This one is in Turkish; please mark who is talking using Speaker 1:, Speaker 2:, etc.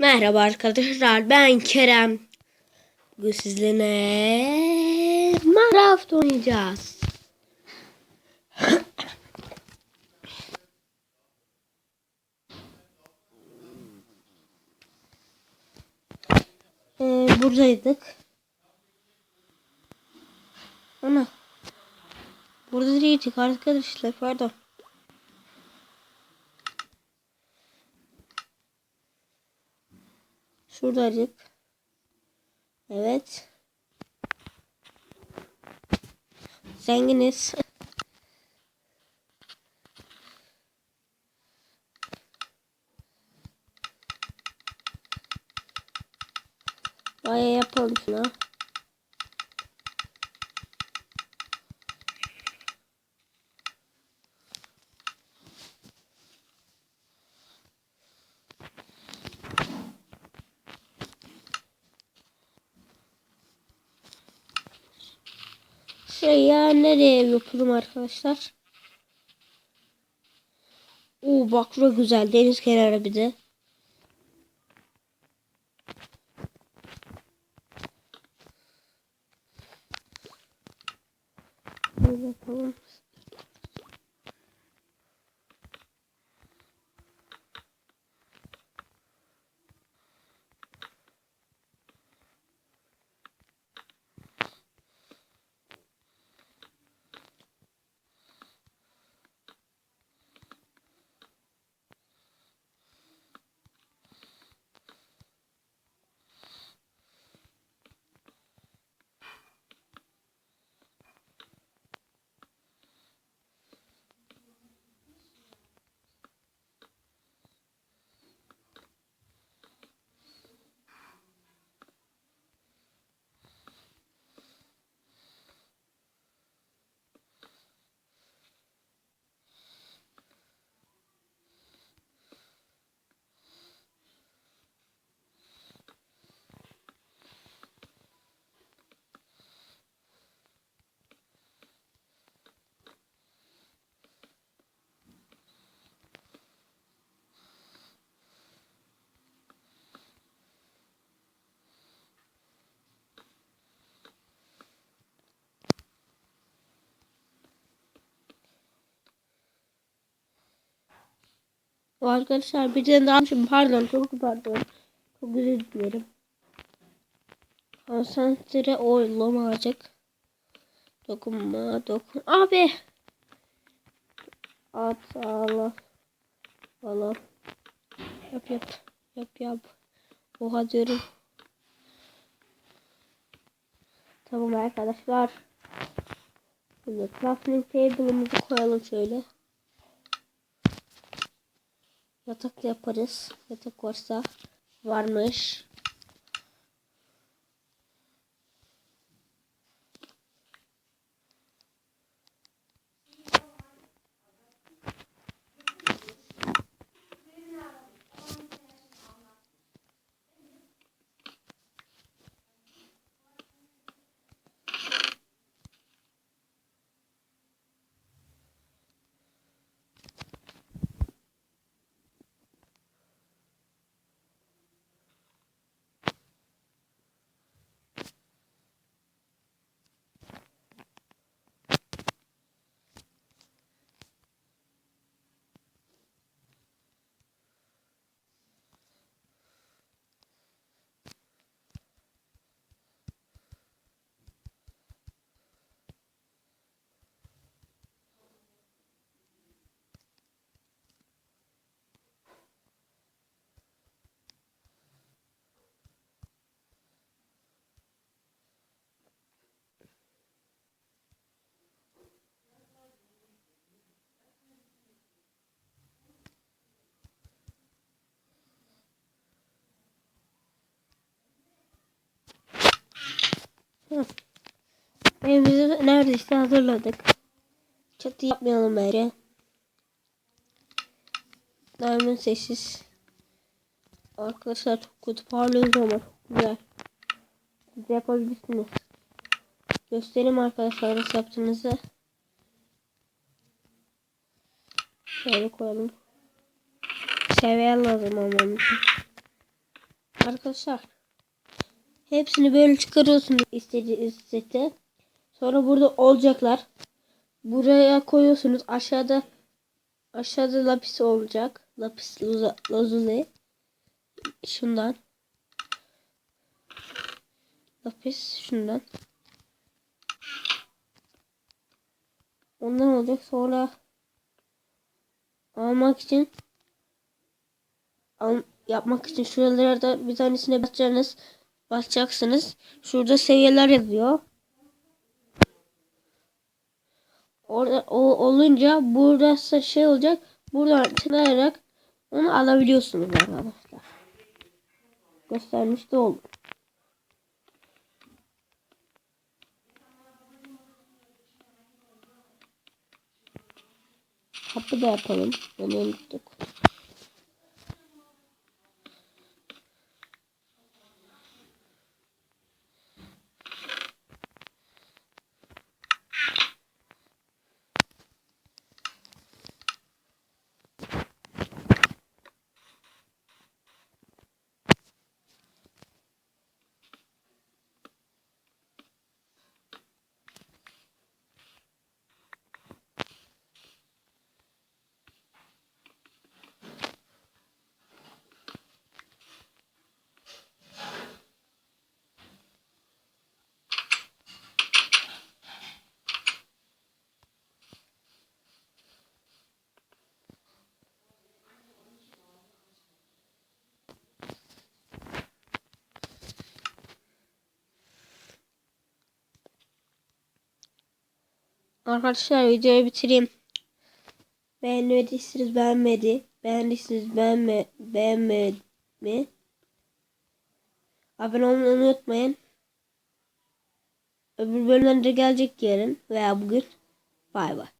Speaker 1: Merhaba arkadaşlar ben Kerem. Bugün sizlerle Minecraft oynayacağız. ee, buradaydık. Ana. Burada değildik arkadaşlar pardon. Şuradacık. Evet. Zenginiz. Baya yapalım şuna. Şey ya nereye yapalım arkadaşlar? Oo bak şurada güzel deniz kenarı bir de. Bakalım. Arkadaşlar bir tane daha şimdi pardon çok pardon. Çok özür dilerim. Konsantre oylamayacak. Dokunma dokun. Abi. At Allah. Allah. Yap yap. Yap yap. Oha diyorum. Tamam arkadaşlar. Şimdi crafting table'ımızı koyalım şöyle. Yatak da yaparız. Yatak varsa varmış. Evimizi neredeyse hazırladık. Çatı yapmayalım bari. Daima sessiz. Arkadaşlar çok kötü parlıyoruz ama çok güzel. Siz yapabilirsiniz. Göstereyim arkadaşlar nasıl yaptığınızı. Şöyle koyalım. Seviye lazım ama. Arkadaşlar hepsini böyle çıkarıyorsunuz istediğiniz sete. Sonra burada olacaklar. Buraya koyuyorsunuz. Aşağıda aşağıda lapis olacak. Lapis lazuli. Şundan. Lapis şundan. Ondan olacak. Sonra almak için al, yapmak için şuralarda bir tanesine basacaksınız. Basacaksınız. Şurada seviyeler yazıyor. Orada o olunca burası şey olacak. Buradan tıklayarak onu alabiliyorsunuz arkadaşlar. Göstermiş de oldum. Kapı da yapalım. Onu unuttuk. Arkadaşlar videoyu bitireyim. Beğenmediyseniz beğenmedi. Beğendiyseniz beğenme, beğenmedi? Abone olmayı unutmayın. Öbür bölümlerde gelecek yarın veya bugün. Bay bay.